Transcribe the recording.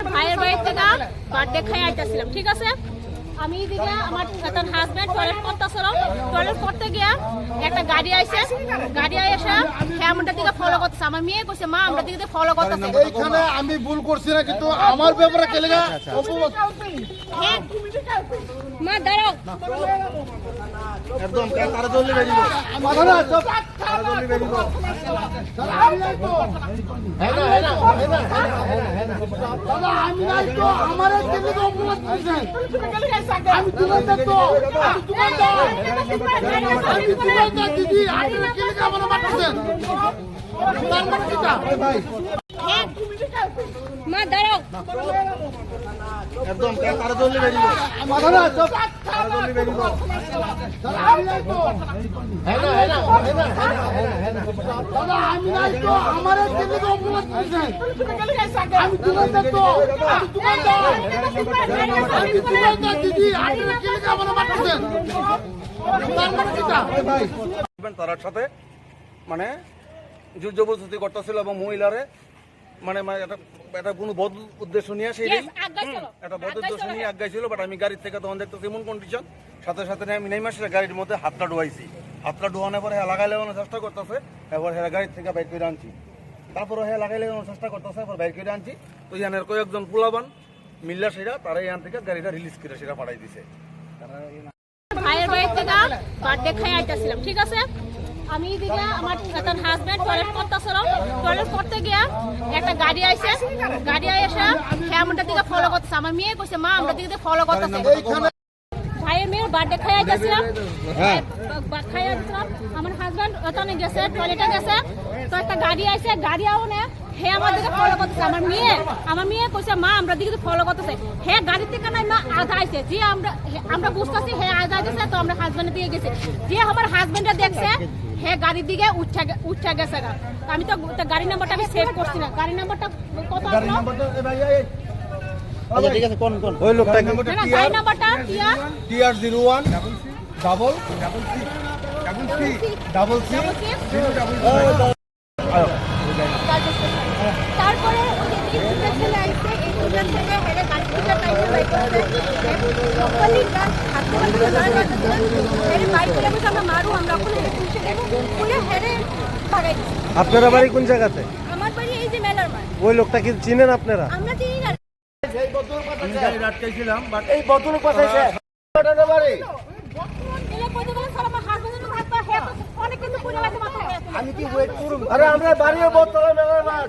ভাইয়ের বাড়ির থেকে বার্থডে খাই আইতাছিলাম, ঠিক আছে? আমি দিকে আমার এখন হাজব্যান্ড টয়লেট করতেছিল টয়লেট করতে গিয়া একটা গাড়ি আইছে। গাড়ি এসে হ্যাঁ আমাদের দিকে ফলো করতেছে আমার মেয়ে কইছে মা আমরা দিকে ফলো করতেছে এইখানে আমি ভুল করছি না কিন্তু আমার ব্যাপারে কেলে গা হ্যাঁ মা দাঁড়াও একদম তারা জলদি বেরিয়ে মাথা না চুপ তারা জলদি বেরিয়ে দাদা আমি নাই তো আমার কেলে তো অপরাধ করছেন আমি দোকানদার তো আমি দোকানদার আমি দোকানদার দিদি আপনারা কেলে গা আমার মারতেছেন মা দাঁড়াও। একদম তারা জলদি বেরিয়ে মাথা না চুপ তারা জলদি বেরিয়ে দাদা আমি হ্যাঁ না হ্যাঁ না হ্যাঁ না দাদা আমি নাই তো আমার কেলে তো অপরাধ করছেন আমি দোকানদার তো আমি দোকানদার আমি দোকানদার দিদি আপনারা কেলে গা আমার মারতেছেন তার মানে কিটা তার সাথে মানে জবরদস্তি করতেছিল এবং মহিলারে মানে মানে এটা এটা কোনো বদ উদ্দেশ্য নিয়ে সেই। একটা বদ উদ্দেশ্য নিয়ে আগাইছিল বাট আমি গাড়ির থেকে তখন দেখতেছি এমন কন্ডিশন সাথে সাথে আমি নেমে আসলে গাড়ির মধ্যে হাতটা ডুয়াইছি হাতটা ডুয়ানোর পরে হ্যাঁ লাগাই লাগানোর চেষ্টা করতেছে এবার হ্যাঁ গাড়ির থেকে বাইর করে আনছি। তারপরে হ্যাঁ লাগাই লাগানোর চেষ্টা করতেছে এবার বাইর করে আনছি। তো ইয়ানের কয়েকজন পোলাবান মিল্লা সেরা তারা ইয়ান থেকে গাড়িটা রিলিজ করে সেটা পাঠাই দিছে। ভাইয়ের বাড়ির থেকে বার্থডে খাই আইতেছিলাম ঠিক আছে? আমি দিকে আমার তার হাজব্যান্ড টয়লেট করতেছিল। টয়লেট করতে গিয়া একটা গাড়ি আইছে। গাড়ি এসে হ্যাঁ আমাদের দিকে ফলো করতেছে। আমার মেয়ে কইছে মা আমরা দিকে ফলো করতেছে। ভাইয়ের মেয়ের বার্থডে খাই আইতেছিলাম খাই আইতেছিলাম আমার হাজব্যান্ড ওখানে গেছে টয়লেটে গেছে। তো একটা গাড়ি আইছে গাড়ি আউনে হে আমার দিকে ফলো করতেছে। আমার মেয়ে আমার মেয়ে কইছে মা আমরা দিকে ফলো করতেছে। হে গাড়ি থেকে নাই মা আধা আইছে। যে আমরা আমরা বুঝতেছি হে আধা আইছে তো আমরা হাজবেন্ডের দিকে গেছি। যে আমার হাজবেন্ডে দেখছে হে গাড়ির দিকে উঠা গে- উঠা গেছে গা। আমি তো গাড়ি নাম্বারটা আমি সেভ করছি না। গাড়ি নাম্বারটা কত গাড়ি নাম্বারটা এ ভাই এই। আচ্ছা ঠিক আছে কোন কোন? ওই লোকটা কি? গাড়ি নাম্বারটা টিয়া TR zero one double C double C double C তারপরে আপনারা বাড়ি কোন জায়গাতে? আমার বাড়ি এই যে মেলার মাঠ ওই লোকটা কি চিনেন আপনারা? আমরা চিনি না। আটকাইছিলাম বাট এই বদল বাড়ি? স্যার আমি কি ওয়েট করব আরে আমরা বাড়ির বোতলে মেলার মাঠ